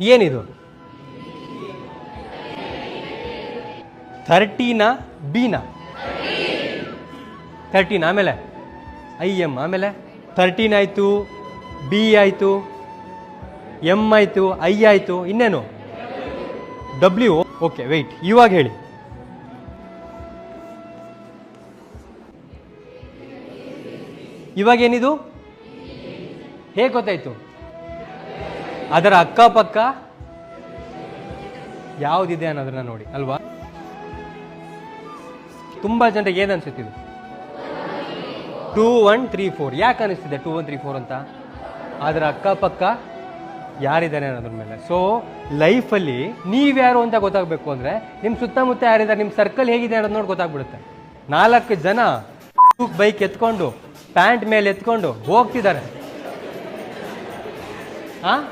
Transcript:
ಏನಿದು? ಥರ್ಟೀನ ಬಿನ? ಥರ್ಟೀನ್ ಆಮೇಲೆ? ಐ ಎಂ ಆಮೇಲೆ? ಥರ್ಟೀನ್ ಆಯಿತು, ಬಿ ಆಯಿತು, ಎಂ ಆಯಿತು, ಐ ಆಯಿತು, ಇನ್ನೇನು? ಡಬ್ಲ್ಯೂ, ಓಕೆ ವೆಯ್ಟ್ ಇವಾಗ ಹೇಳಿ. ಇವಾಗ ಏನಿದು? ಹೇಗೆ ಗೊತ್ತಾಯ್ತು? ಅದರ ಅಕ್ಕಪಕ್ಕ ಯಾವುದಿದೆ ಅನ್ನೋದನ್ನ ನೋಡಿ, ಅಲ್ವಾ? ತುಂಬ ಜನರಿಗೆ ಏನು ಇದು? Two one three four. ಯಾಕೆ ಅನಿಸ್ತಿದೆ ಟೂ ಒನ್ ತ್ರೀ ಫೋರ್ ಅಂತ? ಅದರ ಅಕ್ಕಪಕ್ಕ ಯಾರಿದ್ದಾರೆ ಅನ್ನೋದ್ರ ಮೇಲೆ. ಸೊ ಲೈಫಲ್ಲಿ ನೀವ್ಯಾರು ಅಂತ ಗೊತ್ತಾಗಬೇಕು ಅಂದರೆ ನಿಮ್ಮ ಸುತ್ತಮುತ್ತ ಯಾರಿದ್ದಾರೆ ನಿಮ್ಮ ಸರ್ಕಲ್ ಹೇಗಿದೆ ಅನ್ನೋದು ನೋಡಿ ಗೊತ್ತಾಗ್ಬಿಡುತ್ತೆ. ನಾಲ್ಕು ಜನ ಬೈಕ್ ಎತ್ಕೊಂಡು ಪ್ಯಾಂಟ್ ಮೇಲೆ ಎತ್ಕೊಂಡು ಹೋಗ್ತಿದ್ದಾರೆ. ಹಾಂ